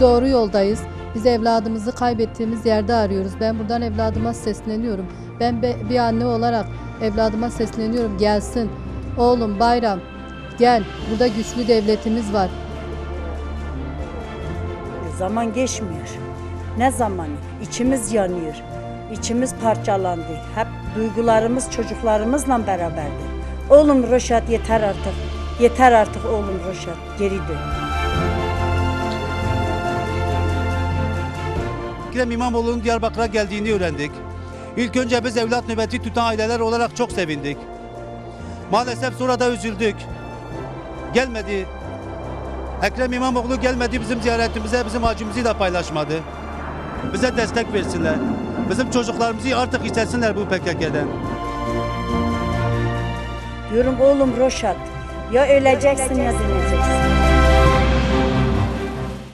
Doğru yoldayız. Biz evladımızı kaybettiğimiz yerde arıyoruz. Ben buradan evladıma sesleniyorum. Ben be- bir anne olarak evladıma sesleniyorum. Gelsin. Oğlum Bayram gel. Burada güçlü devletimiz var. Zaman geçmiyor. Ne zamanı? İçimiz yanıyor. İçimiz parçalandı. Hep duygularımız çocuklarımızla beraberdi. Oğlum Roşat yeter artık. Yeter artık oğlum Roşat. Geri dön. Ekrem İmamoğlu'nun Diyarbakır'a geldiğini öğrendik. İlk önce biz evlat nöbeti tutan aileler olarak çok sevindik. Maalesef sonra da üzüldük. Gelmedi. Ekrem İmamoğlu gelmedi bizim ziyaretimize, bizim acımızı da paylaşmadı. Bize destek versinler. Bizim çocuklarımızı artık istesinler bu PKK'den. Diyorum oğlum Roşat. Ya öleceksin ya döneceksin.